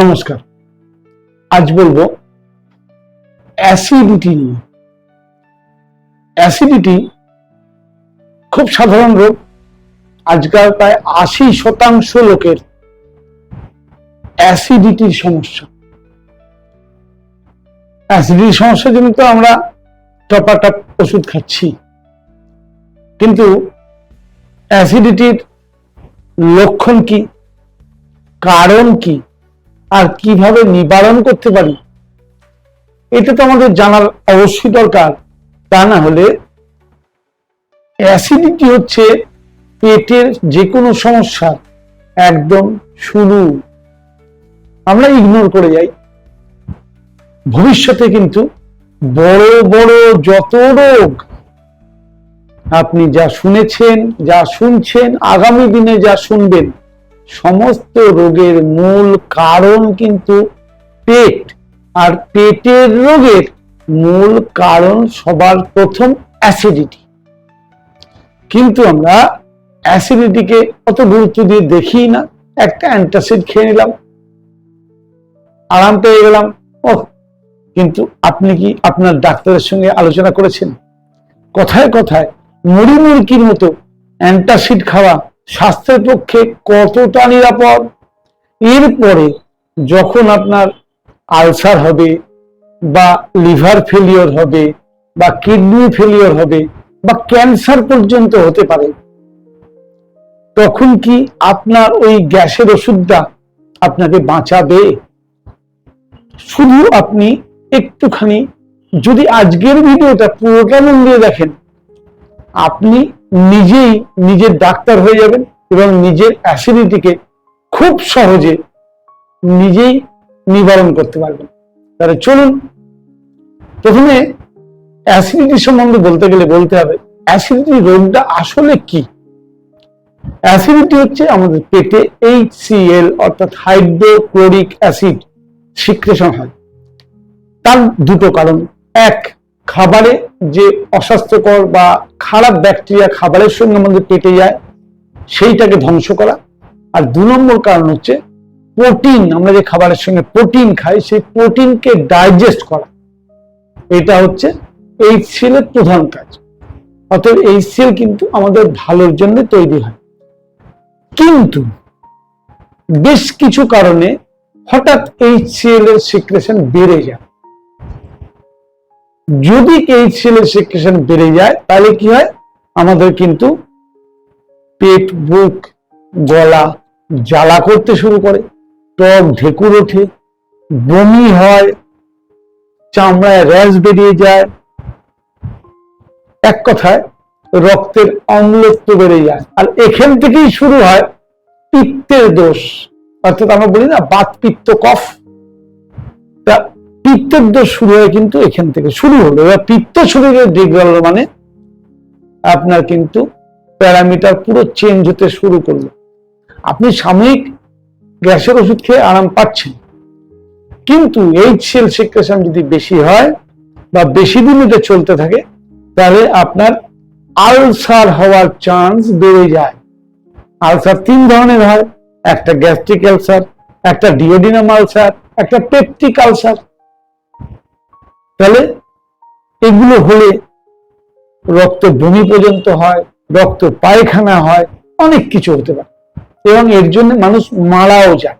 নমস্কার। আজ বলব অ্যাসিডিটি নিয়ে। অ্যাসিডিটি খুব সাধারণ রোগ, আজকাল প্রায় আশি শতাংশ লোকের অ্যাসিডিটির সমস্যা। অ্যাসিডিটির সমস্যার জন্য তো আমরা টপাটপ ওষুধ খাচ্ছি। কিন্তু অ্যাসিডিটির লক্ষণ কি? কারণ কি? আর কীভাবে নিবারণ করতে পারি? এটা তো আমাদের জানার অবশ্যই দরকার। তা না হলে অ্যাসিডিটি হচ্ছে পেটের যে কোনো সমস্যার একদম শুরু। আমরা ইগনোর করে যাই। ভবিষ্যতে কিন্তু বড় বড় যত রোগ আপনি যা শুনেছেন, যা শুনছেন, আগামী দিনে যা শুনবেন সমস্ত রোগের মূল কারণ কিন্তু পেট। আর পেটের রোগের মূল কারণ সবার প্রথম অ্যাসিডিটি কিন্তু আমরা অ্যাসিডিটিকে অত গুরুত্ব দিয়ে দেখি না। একটা অ্যান্টাসিড খেয়ে নিলাম, আরাম পেয়ে গেলাম ও কিন্তু আপনি কি আপনার ডাক্তারের সঙ্গে আলোচনা করেছেন? কথায় কথায় মুড়ি মুড়কির মতো অ্যান্টাসিড খাওয়া স্বাস্থ্যের পক্ষে কতটা নিরাপদ? এরপরে যখন আপনার আলসার হবে বা লিভার ফেলিওর হবে বা কিডনি ফেলিওর হবে বা ক্যান্সার পর্যন্ত হতে পারে, তখন কি আপনার ওই গ্যাসের ওষুধটা আপনাকে বাঁচাবে? শুধু আপনি একটুখানি যদি আজকের ভিডিওটা পুরোটা মন দিয়ে দেখেন, আপনি নিজেই নিজের ডাক্তার হয়ে যাবেন এবং নিজের অ্যাসিডিটিকে খুব সহজে নিজেই নিবারণ করতে পারবেন। তাহলে চলুন, প্রথমে অ্যাসিডিটি সম্বন্ধে বলতে গেলে বলতে হবে, অ্যাসিডিটি রোগটা আসলে কি? অ্যাসিডিটি হচ্ছে আমাদের পেটে এইচসিএল অর্থাৎ হাইড্রোক্লোরিক অ্যাসিড সিক্রেশন হয়। তার দুটো কারণ। এক খাবারে যে অস্বাস্থ্যকর বা খারাপ ব্যাকটেরিয়া খাবারের সঙ্গে আমাদের পেটে যায়, সেইটাকে ধ্বংস করা। আর দু নম্বর কারণ হচ্ছে প্রোটিন, আমরা যে খাবারের সঙ্গে প্রোটিন খাই, সেই প্রোটিনকে ডাইজেস্ট করা। এটা হচ্ছে এই সেলের প্রধান কাজ। অতএব এই সেল কিন্তু আমাদের ভালোর জন্য তৈরি হয়। কিন্তু বেশ কিছু কারণে হঠাৎ এই সেল এর সিক্রেশন বেড়ে যায়। যদি এই ছেলে সিক্রেশন বেড়ে যায়, তাহলে কি হয়? আমাদের কিন্তু পেট, বুক, গলা জ্বালা করতে শুরু করে। টক ঢেকুর ওঠে, বমি হয়, চামড়ায় র্যাশ বেরিয়ে যায়। এক কথায়, রক্তের অম্লত্ব বেড়ে যায়। আর এখান থেকেই শুরু হয় পিত্তের দোষ। অর্থাৎ আমরা বলি না বাত পিত্ত কফ। তা পিত্তের দোষ শুরু হয় কিন্তু এখান থেকে শুরু হলো। এবার পিত্ত শরীরে ডিগ্রাল মানে আপনার কিন্তু প্যারামিটার পুরো চেঞ্জ হতে শুরু করল। আপনি সাময়িক গ্যাসের ওষুধ খেয়ে আরাম পাচ্ছেন। কিন্তু এইচ সেল সিক্রেশন যদি বেশি হয় বা বেশি দিন এটা চলতে থাকে, তাহলে আপনার আলসার হওয়ার চান্স বেড়ে যায়। আলসার তিন ধরনের হয়। একটা গ্যাস্ট্রিক আলসার একটা ডিওডিনাম আলসার একটা পেপটিক আলসার তাহলে এগুলো হলে রক্ত বমি পর্যন্ত হয়, রক্ত পায়খানা হয়, অনেক কিছু হতে পারে। এবং এর জন্য মানুষ মারাও যায়।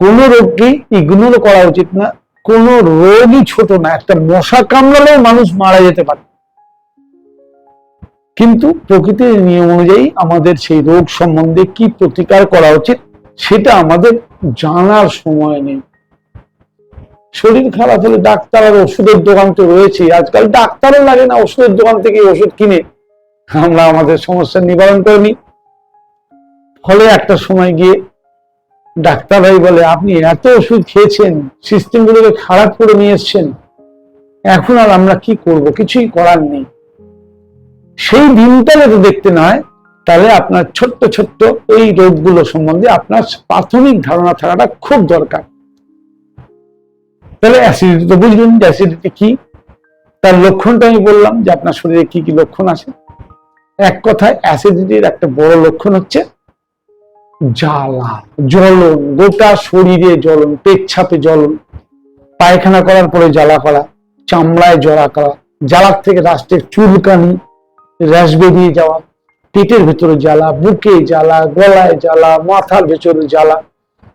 কোন রোগকে ইগনোর করা উচিত না। কোন রোগই ছোট না। একটা মশা কামড়ালেও মানুষ মারা যেতে পারে। কিন্তু প্রকৃতির নিয়ম অনুযায়ী আমাদের সেই রোগ সম্বন্ধে কি প্রতিকার করা উচিত, সেটা আমাদের জানার সময় নেই। শরীর খারাপ হলে ডাক্তার আর ওষুধের দোকান তো রয়েছে আজকাল ডাক্তারও লাগে না ওষুধের দোকান থেকে ওষুধ কিনে। আমরা আমাদের সমস্যার নিবারণ করে নিই। ফলে একটা সময় গিয়ে ডাক্তার ভাই বলে, আপনি এত ওষুধ খেয়েছেন সিস্টেম গুলোকে খারাপ করে নিয়ে এসছেন। এখন আর আমরা কি করব? কিছুই করার নেই। সেই দিনটা যদি দেখতে নয় তাহলে আপনার ছোট্ট ছোট্ট এই রোগগুলো সম্বন্ধে আপনার প্রাথমিক ধারণা থাকাটা খুব দরকার। তাহলে অ্যাসিডিটি তো বুঝলেন যে অ্যাসিডিটি কি তার লক্ষণটা আমি বললাম যে আপনার শরীরে কি কি লক্ষণ আছে। এক কথায় অ্যাসিডিটির একটা বড় লক্ষণ হচ্ছে জ্বালা, জ্বলন, গোটা শরীরে জ্বলন পেচ্ছাপে জ্বলন, পায়খানা করার পরে জ্বালা করা, চামড়ায় জড়া করা, জ্বালার থেকে রাষ্ট্রের চুলকানি, র্যাশ বেরিয়ে যাওয়া, পেটের ভেতরে জ্বালা, বুকে জ্বালা, গলায় জ্বালা, মাথার ভেতরে জ্বালা,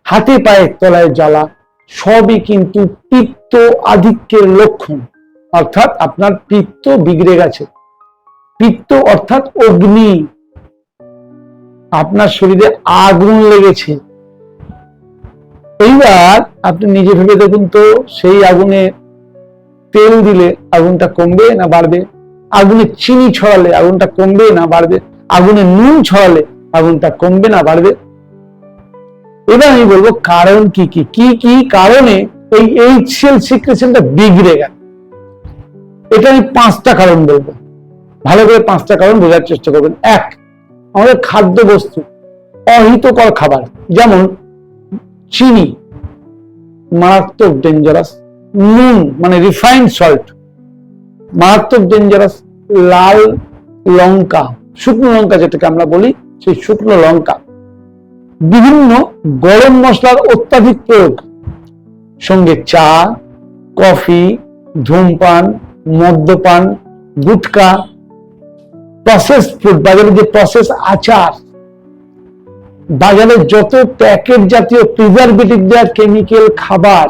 হাতে পায়ের তলায় জ্বালা সবই কিন্তু পিত্ত আধিক্যের লক্ষণ। অর্থাৎ আপনার পিত্ত বিগড়ে গেছে। পিত্ত অর্থাৎ অগ্নি। আপনার শরীরে আগুন লেগেছে। এইবার আপনি নিজে ভেবে দেখুন তো, সেই আগুনে তেল দিলে আগুনটা কমবে না বাড়বে? আগুনে চিনি ছড়ালে আগুনটা কমবে না বাড়বে? আগুনে নুন ছড়ালে আগুনটা কমবে না বাড়বে? এবার আমি বলব কারণ কি কি কি কি কারণে এই এইচসিএল সিক্রেশনটা বিগড়ে গেল? এটা আমি পাঁচটা কারণ বলব। ভালো করে পাঁচটা কারণ বোঝার চেষ্টা করবেন। এক, আমাদের খাদ্য বস্তু অহিতকর খাবার, যেমন চিনি, মারাত্মক ডেঞ্জারাস নুন মানে রিফাইন্ড সল্ট মারাত্মক ডেঞ্জারাস লাল লঙ্কা, শুকনো লঙ্কা যেটাকে আমরা বলি, সেই শুকনো লঙ্কা। বিভিন্ন গরম মশলার অত্যাধিক প্রয়োগ। সঙ্গে চা, কফি, ধূমপান, মদ্যপান, গুটকা প্রসেস ফুড বাজারে যে প্রসেস আচার, বাজারে যত প্যাকেট জাতীয় প্রিজারভেটিভ দেওয়া কেমিক্যাল খাবার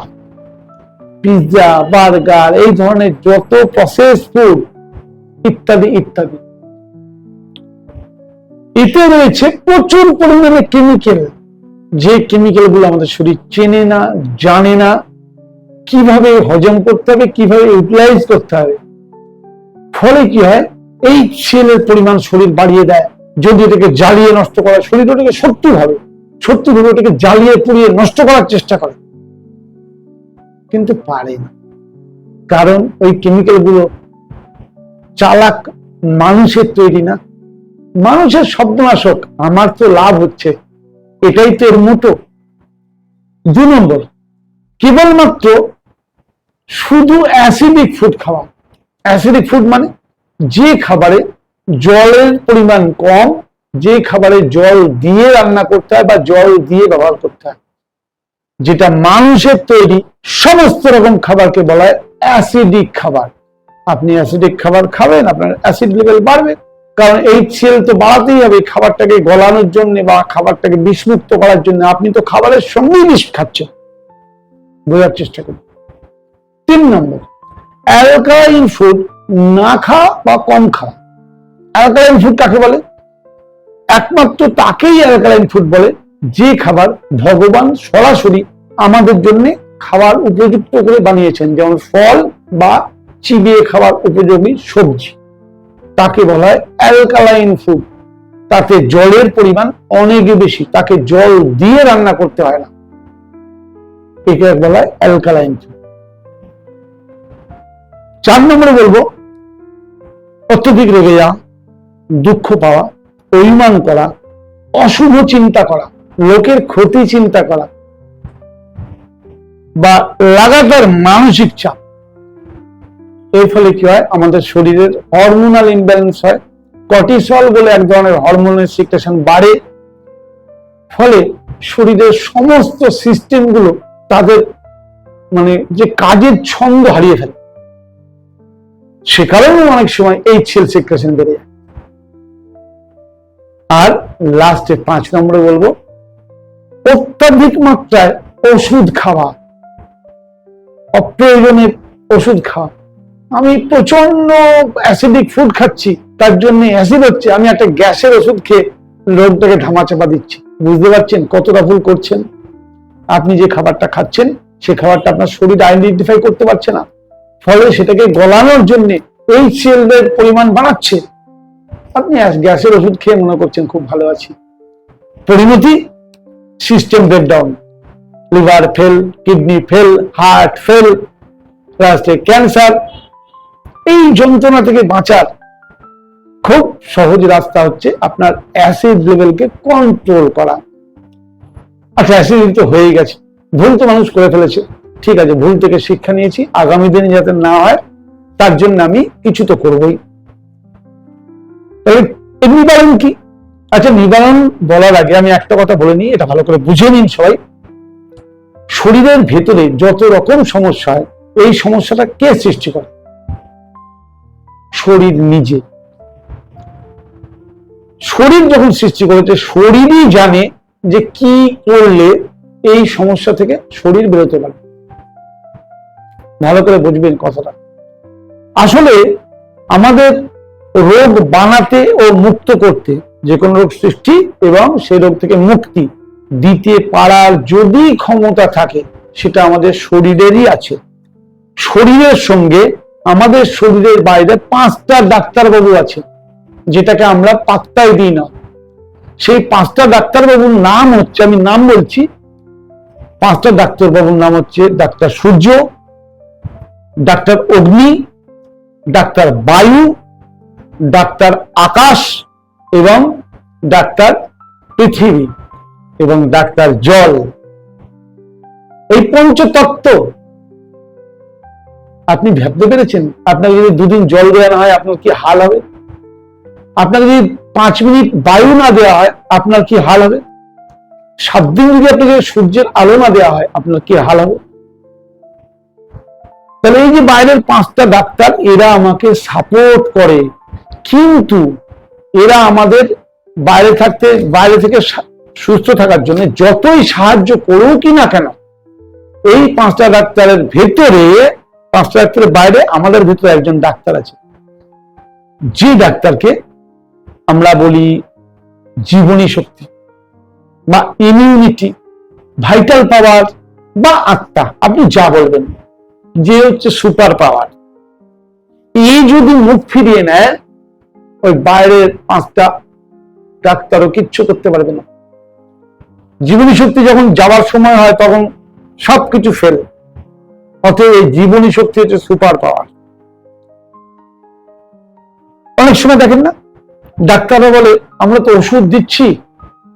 পিৎজা বার্গার এই ধরনের যত প্রসেস ফুড ইত্যাদি ইত্যাদি। এতে রয়েছে প্রচুর পরিমাণে কেমিক্যাল যে কেমিক্যালগুলো আমাদের শরীর চেনে না, জানে না, কীভাবে হজম করতে হবে, কীভাবে ইউটিলাইজ করতে হবে। ফলে কি হয়? এই সেলের পরিমাণ শরীর বাড়িয়ে দেয়। যদি এটাকে জ্বালিয়ে নষ্ট করা, শরীর ওটাকে সত্যি ভাবে সত্যি ভাবে ওটাকে জ্বালিয়ে পুড়িয়ে নষ্ট করার চেষ্টা করে। কিন্তু পারে না। কারণ ওই কেমিক্যালগুলো চালাক মানুষের তৈরি না। মানুষের শব্দনাশক আমার তো লাভ হচ্ছে। এটাই তো এর মোটো। দু নম্বর, কেবলমাত্র শুধু অ্যাসিডিক ফুড খাওয়া। অ্যাসিডিক ফুড মানে যে খাবারে জলের পরিমাণ কম, যে খাবারে জল দিয়ে রান্না করতে হয় বা জল দিয়ে ব্যবহার করতে হয়। যেটা মানুষের তৈরি সমস্ত রকম খাবারকে বলা হয় অ্যাসিডিক খাবার। আপনি অ্যাসিডিক খাবার খাবেন, আপনার অ্যাসিড লেভেল বাড়বে। কারণ এই সেল তো বাড়াতেই হবে খাবারটাকে গলানোর জন্য বা খাবারটাকে বিষমুক্ত করার জন্য। আপনি তো খাবারের সঙ্গেই বিষ খাচ্ছেন। বোঝার চেষ্টা করুন। তিন নম্বর অ্যালকালাইন ফুড না খাওয়া বা কম খাওয়া। অ্যালকালাইন ফুড কাকে বলে? একমাত্র তাকেই অ্যালকালাইন ফুড বলে যে খাবার ভগবান সরাসরি আমাদের জন্য খাবার উপযুক্ত করে বানিয়েছেন। যেমন ফল বা চিবিয়ে খাবার উপযোগী সবজি। তাকে বলা হয় অ্যালকালাইন ফুড। তাতে জলের পরিমাণ অনেক বেশি। তাকে জল দিয়ে রান্না করতে হয় না। একে বলা হয় অ্যালকালাইন ফুড। চার নম্বরে বলব, অত্যধিক রেগে যাওয়া দুঃখ পাওয়া, অভিমান করা, অশুভ চিন্তা করা, লোকের ক্ষতি চিন্তা করা বা লাগাতার মানসিক চাপ। এর ফলে কি হয়? আমাদের শরীরের হরমোনাল ইমব্যালেন্স হয়। কর্টিসল বলে এক ধরনের হরমোনের সিক্রেশন বাড়ে। ফলে শরীরের সমস্ত সিস্টেমগুলো তাদের মানে যে কাজের ছন্দ হারিয়ে ফেলে। সে কারণে অনেক সময় এই সেল সিক্রেশন বেড়ে যায়। আর লাস্টে পাঁচ নম্বরে বলব, অত্যাধিক মাত্রায় ওষুধ খাওয়া। অপ্রয়োজনে ওষুধ খাওয়া। আমি প্রচণ্ড অ্যাসিডিক ফুড খাচ্ছি, তার জন্য অ্যাসিড হচ্ছে, আমি একটা গ্যাসের ওষুধ খেয়ে রোগটাকে ধামাচাপা দিচ্ছি। বুঝতে পারছেন কতটা ভুল করছেন? আপনি যে খাবারটা খাচ্ছেন, সে খাবারটা আপনার শরীর আইডেন্টিফাই করতে পারছে না। ফলে সেটাকে গলানোর জন্য এই সেলের পরিমাণ বাড়াচ্ছে। আপনি গ্যাসের ওষুধ খেয়ে মনে করছেন খুব ভালো আছি। পরিণতি? System breakdown liver fail kidney fail heart fail cancer এই যন্ত্রণা থেকে বাঁচার খুব সহজ রাস্তা হচ্ছে আপনার অ্যাসিড লেভেলকে কন্ট্রোল করা। আচ্ছা অ্যাসিড তো হয়ে গেছে। ভুল তো মানুষ করে ফেলেছে। ঠিক আছে, ভুল থেকে শিক্ষা নিয়েছি। আগামী দিনে যাতে না হয়, তার জন্য আমি কিছু তো করবই। বলেন কি? আচ্ছা নিবারণ বলার আগে আমি একটা কথা বলে নিই, এটা ভালো করে বুঝে নিন সবাই। শরীরের ভেতরে যত রকম সমস্যা হয়, এই সমস্যাটা কে সৃষ্টি করে? শরীর নিজে। শরীর যখন সৃষ্টি করেছে শরীরই জানে যে কি করলে এই সমস্যা থেকে শরীর বেরোতে পারে। ভালো করে বুঝবেন কথাটা। আসলে আমাদের রোগ বানাতে ও মুক্ত করতে যে কোনো রোগ সৃষ্টি এবং সেই রোগ থেকে মুক্তি দিতে পারার যদি ক্ষমতা থাকে, সেটা আমাদের শরীরেরই আছে। শরীরের সঙ্গে আমাদের শরীরের বাইরে পাঁচটা ডাক্তারবাবু আছে, যেটাকে আমরা পাত্তাই দিই না। সেই পাঁচটা ডাক্তারবাবুর নাম হচ্ছে, আমি নাম বলছি, পাঁচটা ডাক্তারবাবুর নাম হচ্ছে doctor Surya, doctor Agni, doctor Vayu, doctor Akash এবং ডাক্তার পৃথিবী এবং ডাক্তার জল। এই পঞ্চতত্ত্ব আপনি ভাবতে পেরেছেন আপনাকে যদি দুদিন জল দেওয়া না হয়, আপনার কি হাল হবে? আপনাকে যদি পাঁচ মিনিট বায়ু না দেওয়া হয়, আপনার কি হাল হবে? সাত দিন যদি আপনাকে সূর্যের আলো না দেওয়া হয়, আপনার কি হাল হবে? তাহলে এই যে বাইরের পাঁচটা ডাক্তার, এরা আমাকে সাপোর্ট করে। কিন্তু এরা আমাদের বাইরে থাকতে, বাইরে থেকে সুস্থ থাকার জন্য যতই সাহায্য করুকই না কেন, এই পাঁচটা ডাক্তারের ভেতরে ডাক্তারের বাইরে আমাদের ভিতরে একজন ডাক্তার আছে। যে ডাক্তারকে আমরা বলি জীবনী শক্তি বা ইমিউনিটি ভাইটাল পাওয়ার বা আত্মা। আপনি যা বলবেন, যে হচ্ছে সুপার পাওয়ার এই যদি মুখ ফিরিয়ে নেয় ওই বাইরের পাঁচটা ডাক্তারও কিচ্ছু করতে পারবে না। জীবনী শক্তি যখন যাওয়ার সময় হয়, তখন সবকিছু ফেল অতএব এই জীবনী শক্তি হচ্ছে সুপার পাওয়ার। অনেক সময় দেখেন না, ডাক্তাররা বলে, আমরা তো ওষুধ দিচ্ছি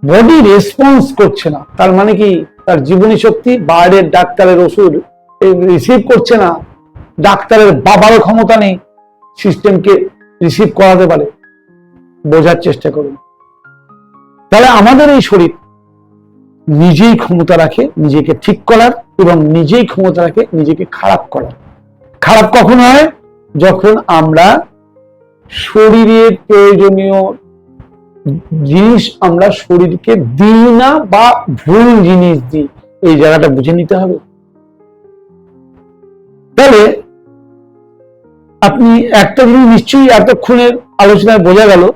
বডি রেসপন্স করছে না। তার মানে কি? তার জীবনী শক্তি বাইরের ডাক্তারের ওষুধ রিসিভ করছে না। ডাক্তারের বাবারও ক্ষমতা নেই সিস্টেমকে রিসিভ করাতে পারে। বোঝার চেষ্টা করুন। তাহলে আমাদের এই শরীর নিজেই ক্ষমতা রাখে, নিজেকে ঠিক করার এবং নিজেই ক্ষমতা রাখে, নিজেকে খারাপ করার। খারাপ কখন হয়? যখন আমরা শরীরের প্রয়োজনীয় জিনিস আমরা শরীরকে দিই না বা ভুল জিনিস দিই। এই জায়গাটা বুঝে নিতে হবে। তাহলে আপনি একটা জিনিস নিশ্চয়ই এতক্ষণের আলোচনায় বোঝা গেল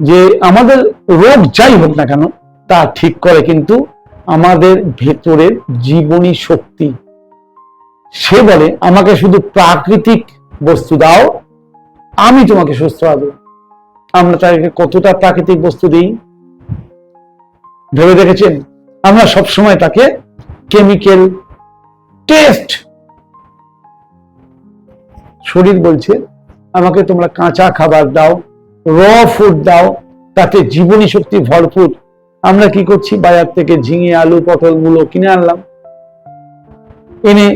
যে আমাদের রোগ যাই হোক না কেন তা ঠিক করে কিন্তু আমাদের ভেতরের জীবনী শক্তি। সে বলে, আমাকে শুধু প্রাকৃতিক বস্তু দাও, আমি তোমাকে সুস্থ রাখব। আমরা তাকে কতটা প্রাকৃতিক বস্তু দিই? ভেবে দেখেছেন? আমরা সবসময় তাকে কেমিক্যাল টেস্ট। শরীর বলছে, আমাকে তোমরা কাঁচা খাবার দাও র ফুড দাও, তাতে জীবনী শক্তি ভরপুর। আমরা কি করছি? বাজার থেকে ঝিঙে আলু পটল মূলো কিনে আনলাম। এনে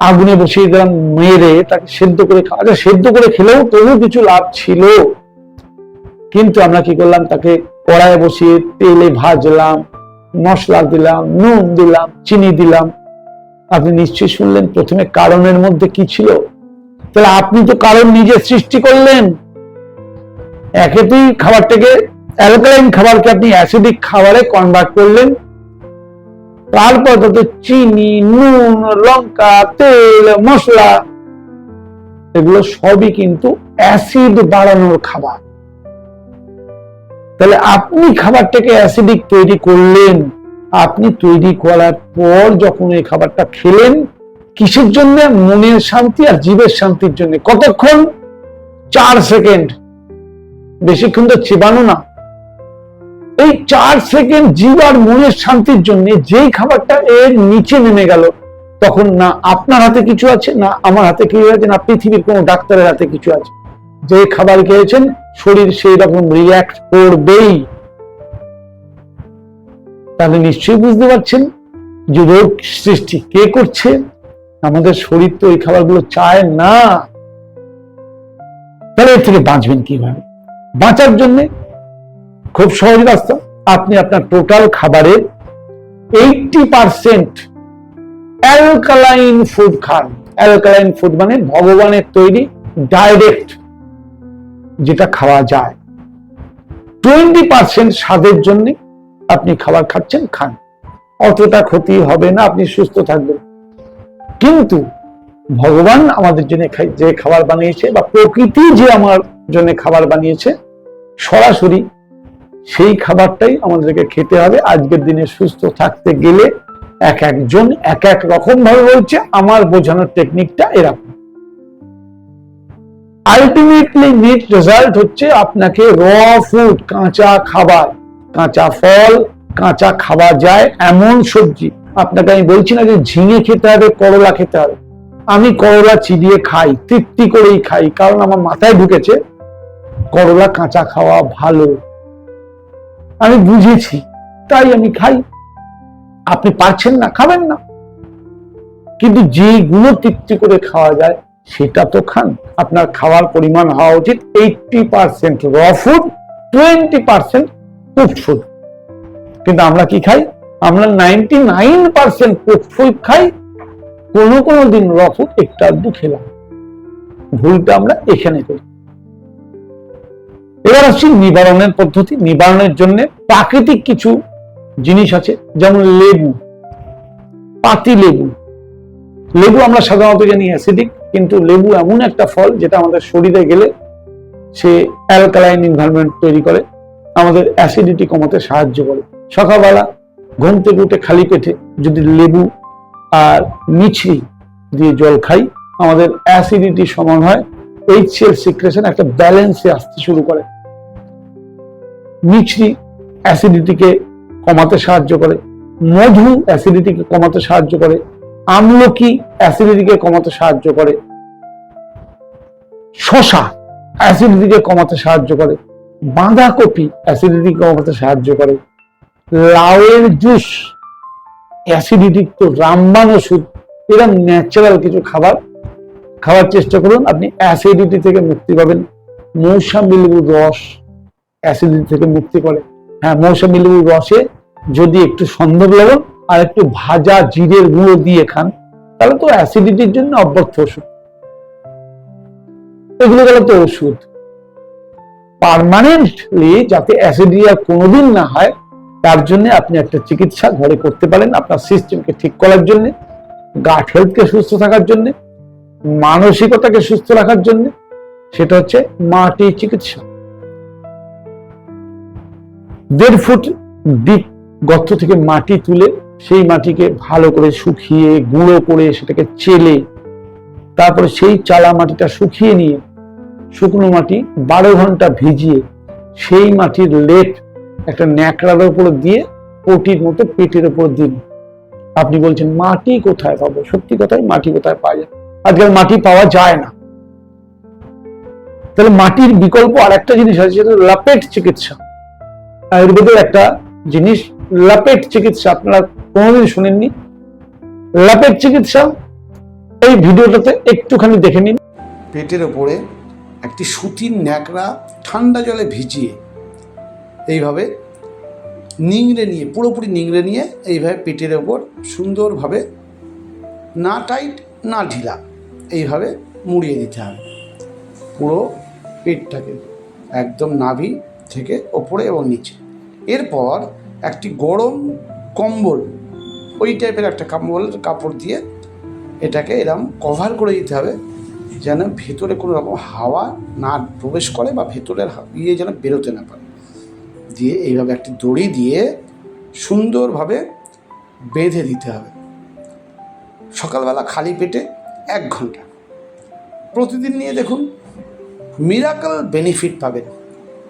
আগুনে বসিয়ে দিলাম মেরে তাকে সেদ্ধ করে আচ্ছা, সেদ্ধ করে খেলেও তবু কিছু লাভ ছিল। কিন্তু আমরা কি করলাম? তাকে কড়াইয়ে বসিয়ে তেলে ভাজলাম মশলা দিলাম নুন দিলাম চিনি দিলাম। আপনি নিশ্চয়ই শুনলেন প্রথমে কারণের মধ্যে কি ছিল? তাহলে আপনি তো কারণ নিজে সৃষ্টি করলেন। একেতেই খাবারটাকে অ্যালকালাইন খাবারকে আপনি অ্যাসিডিক খাবারে কনভার্ট করলেন? তারপর তাতে চিনি, নুন, লঙ্কা, তেল, মশলা, এগুলো সবই কিন্তু অ্যাসিড বাড়ানোর খাবার। তাহলে আপনি খাবারটাকে অ্যাসিডিক তৈরি করলেন, আপনি তৈরি করার পর যখন এই খাবারটা খেলেন, কিসের জন্য? মনের শান্তি আর জীবের শান্তির জন্য। কতক্ষণ? চার সেকেন্ড। বেশিক্ষণ তো চিবানো না। এই চার সেকেন্ড জীব আর মনের শান্তির জন্য যেই খাবারটা এর নিচে নেমে গেল, তখন না আপনার হাতে কিছু আছে, না আমার হাতে কিছু আছে, না পৃথিবীর কোনো ডাক্তারের হাতে কিছু আছে। যে খাবার খেয়েছেন, শরীর সেই রকম রিয়াক্ট করবেই। তাহলে নিশ্চয়ই বুঝতে পারছেন যে রোগ সৃষ্টি কে করছে? আমাদের শরীর তো এই খাবারগুলো চায় না। তাহলে এর থেকে বাঁচবেন কীভাবে? বাঁচার জন্য খুব সহজ রাস্তা। আপনি আপনার টোটাল খাবারের এইটটি পার্সেন্ট অ্যালকালাইন ফুড খান। অ্যালকালাইন ফুড মানে ভগবানের তৈরি ডাইরেক্ট যেটা খাওয়া যায়। টোয়েন্টি পার্সেন্ট স্বাদের জন্য আপনি খাবার খাচ্ছেন, খান। অতটা ক্ষতি হবে না, আপনি সুস্থ থাকবেন। কিন্তু ভগবান আমাদের জন্য যে খাবার বানিয়েছে বা প্রকৃতি যে আমার জন্য খাবার বানিয়েছে, সরাসরি সেই খাবারটাই আমাদেরকে খেতে হবে। আজকের দিনে সুস্থ থাকতে গেলে এক একজন এক এক রকম ভাবে বলছে, আমার বোঝানোর টেকনিকটা এরকম। আলটিমেটলি নিট রেজাল্ট হচ্ছে আপনাকে র ফুড কাঁচা খাবার, কাঁচা ফল, কাঁচা খাওয়া যায় এমন সবজি। আপনাকে আমি বলছি না যে ঝিঙে খেতে হবে, করলা খেতে হবে। আমি করলা চিবিয়ে খাই, তৃপ্তি করেই খাই, কারণ আমার মাথায় ঢুকেছে, করলা কাঁচা খাওয়া ভালো। আমি বুঝেছি, তাই আমি খাই। আপনি পারছেন না, খাবেন না। কিন্তু যেগুলো তৃপ্তি করে খাওয়া যায়, সেটা তো খান। আপনার খাওয়ার পরিমাণ হওয়া উচিত eighty percent raw food twenty percent cooked food কিন্তু আমরা কি খাই? আমরা ninety nine percent cooked food খাই। কোনো কোনো দিন র ফুড একটু আধটু খেলাম। ভুলটা আমরা এখানে করি। এবার আসছি নিবারণের পদ্ধতি, নিবারণের জন্য প্রাকৃতিক কিছু জিনিস আছে, যেমন লেবু, পাতি লেবু। লেবু আমরা সাধারণত জানি অ্যাসিডিক কিন্তু লেবু এমন একটা ফল যেটা আমাদের শরীরে গেলে সে অ্যালকালাইন এনভায়রনমেন্ট তৈরি করে, আমাদের অ্যাসিডিটি কমাতে সাহায্য করে। সকালবেলা ঘুম থেকে উঠে খালি পেটে যদি লেবু আর মিছরি দিয়ে জল খাই, আমাদের অ্যাসিডিটি সমান হয় এইচসিএল সিক্রেশন একটা ব্যালেন্সে আসতে শুরু করে। মিছরি অ্যাসিডিটিকে কমাতে সাহায্য করে, মধু অ্যাসিডিটিকে কমাতে সাহায্য করে, আমলকি অ্যাসিডিটিকে কমাতে সাহায্য করে, শশা অ্যাসিডিটিকে কমাতে সাহায্য করে, বাঁধাকপি অ্যাসিডিটি কমাতে সাহায্য করে, লাউয়ের জুস অ্যাসিডিটি তো রামবান ওষুধ এরকম ন্যাচারাল কিছু খাবার খাওয়ার চেষ্টা করুন, আপনি অ্যাসিডিটি থেকে মুক্তি পাবেন। মৌসাম্বি লেবুর রস অ্যাসিডিটি থেকে মুক্তি করে। হ্যাঁ মৌসাম্বি লেবুর রসে যদি একটু সন্দব লবণ আর একটু ভাজা জিরের গুঁড়ো দিয়ে খান, তাহলে তো অ্যাসিডিটির জন্য অব্যর্থ ওষুধ। এগুলো গেল তো ওষুধ। পার্মানেন্টলি যাতে অ্যাসিডিটি আর কোনোদিন না হয়, তার জন্য আপনি একটা চিকিৎসা ঘরে করতে পারেন আপনার সিস্টেমকে ঠিক করার জন্য গাট হেলথকে সুস্থ থাকার জন্য, মানসিকতাকে সুস্থ রাখার জন্য, সেটা হচ্ছে মাটি চিকিৎসা। দেড় ফুট ডিপ গর্ত থেকে মাটি তুলে সেই মাটিকে ভালো করে শুকিয়ে, গুঁড়ো করে সেটাকে চেলে, তারপরে সেই চালা মাটিটা শুকিয়ে নিয়ে শুকনো মাটি বারো ঘণ্টা ভিজিয়ে সেই মাটির লেট একটা ন্যাকড়ার উপর দিয়ে পটির মতো পেটের উপর দিন। আপনি বলছেন, মাটি কোথায় পাবো? সত্যি কথাই মাটি কোথায় পাওয়া যায়? আজকাল মাটি পাওয়া যায় না। তাহলে মাটির বিকল্প আর একটা জিনিস আছে, সেটা লাপেট চিকিৎসা। আয়ুর্বেদের একটা জিনিস, লাপেট চিকিৎসা, আপনারা কোনোদিন শুনেননি? লাপেট চিকিৎসা, এই ভিডিওটাতে একটুখানি দেখে নিন। পেটের ওপরে একটি সুতির ন্যাকড়া ঠান্ডা জলে ভিজিয়ে এইভাবে নিংড়ে নিয়ে, পুরোপুরি নিংড়ে নিয়ে এইভাবে পেটের ওপর সুন্দরভাবে না টাইট, না ঢিলা এইভাবে মুড়িয়ে দিতে হবে। পুরো পেটটাকে একদম নাভি থেকে ওপরে এবং নিচে। এরপর একটি গরম কম্বল, ওই টাইপের একটা কম্বল, কাপড় দিয়ে এটাকে এরম কভার করে দিতে হবে, যেন ভেতরে কোনো রকম হাওয়া না প্রবেশ করে বা ভেতরের ইয়ে যেন বেরোতে না পারে। দিয়ে এইভাবে একটি দড়ি দিয়ে সুন্দরভাবে বেঁধে দিতে হবে। সকালবেলা খালি পেটে এক ঘণ্টা। প্রতিদিন নিয়ে দেখুন মিরাকল বেনিফিট পাবেন।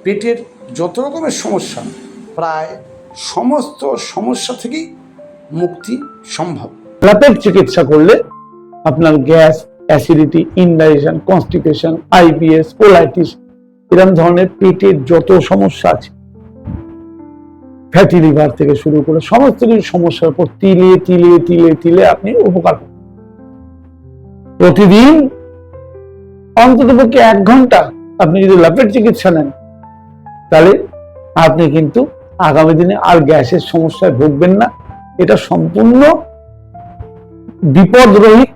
পেটের যত রকমের সমস্যা, প্রায় সমস্ত সমস্যা থেকেই মুক্তি সম্ভব লাপেট চিকিৎসা করলে আপনার gas, acidity, indigestion, constipation, IBS, colitis এরকম ধরনের পেটের যত সমস্যা আছে, ফ্যাটি লিভার থেকে শুরু করে সমস্ত কিছু সমস্যার উপর তিলে তিলে তিলে তিলে আপনি উপকার। প্রতিদিন অন্তত পক্ষে এক ঘণ্টা আপনি যদি লাপেট চিকিৎসা নেন তাহলে আপনি কিন্তু আগামী দিনে আর গ্যাসের সমস্যায় ভুগবেন না। এটা সম্পূর্ণ বিপদ রহিত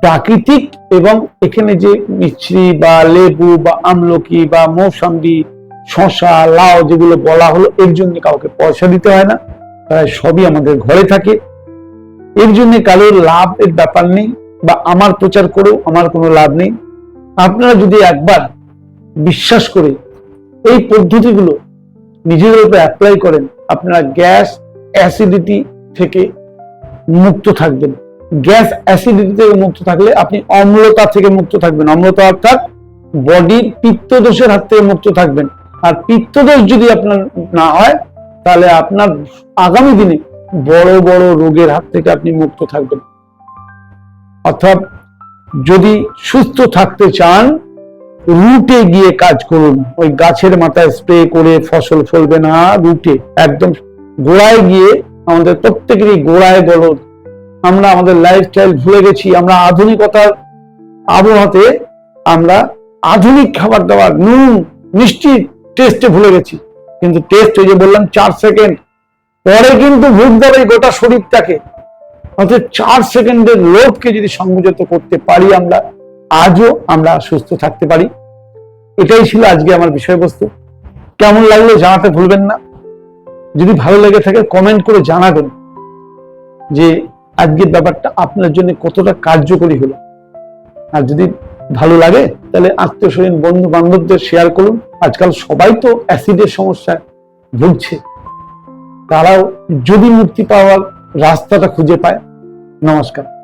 প্রাকৃতিক এবং এখানে যে মিছরি বা লেবু বা আমলকি বা মৌসাম্বি শশা লাউ যেগুলো বলা হলো, এর জন্য কাউকে পয়সা দিতে হয় না। প্রায় সবই আমাদের ঘরে থাকে। এর জন্য কারোর লাভ এর ব্যাপার নেই বা আমার প্রচার করেও আমার কোনো লাভ নেই। আপনারা যদি একবার বিশ্বাস করে এই পদ্ধতিগুলো নিজেদের উপর অ্যাপ্লাই করেন, আপনারা গ্যাস অ্যাসিডিটি থেকে মুক্ত থাকবেন। গ্যাস অ্যাসিডিটি থেকে মুক্ত থাকলে আপনি অম্লতা থেকে মুক্ত থাকবেন। অম্লতা অর্থাৎ বডির পিত্তদোষের হাত থেকে মুক্ত থাকবেন। আর পিত্তদোষ যদি আপনার না হয়, তাহলে আপনার আগামী দিনে বড় বড় রোগের হাত থেকে আপনি মুক্ত থাকবেন। অর্থাৎ যদি সুস্থ থাকতে চান রুটে গিয়ে কাজ করুন। ওই গাছের মাথায় স্প্রে করে ফসল ফলবে না রুটে। একদম গোড়ায় গিয়ে আমাদের প্রত্যেকেরই গোড়ায় গলদ। আমরা আমাদের লাইফস্টাইল ভুলে গেছি। আমরা আধুনিকতার আবহাওয়াতে আমরা আধুনিক খাবার দাবার, নুন, মিষ্টি টেস্টে ভুলে গেছি। কিন্তু টেস্ট ওই যে বললাম, চার সেকেন্ড পরে কিন্তু হবে এই গোটা শরীরটাকে। অর্থাৎ চার সেকেন্ডের লোভকে যদি সংযত করতে পারি আমরা আজও আমরা সুস্থ থাকতে পারি। এটাই ছিল আজকে আমার বিষয়বস্তু। কেমন লাগল জানাতে ভুলবেন না। যদি ভালো লেগে থাকে কমেন্ট করে জানাবেন যে আজকের ব্যাপারটা আপনার জন্য কতটা কার্যকরী হলো। আর যদি ভালো লাগে তাহলে আত্মীয় স্বজন বন্ধু বান্ধবদের শেয়ার করুন। আজকাল সবাই তো অ্যাসিডের সমস্যায় ভুগছে। তারাও যদি মুক্তি পাওয়ার রাস্তাটা খুঁজে পায়। নমস্কার।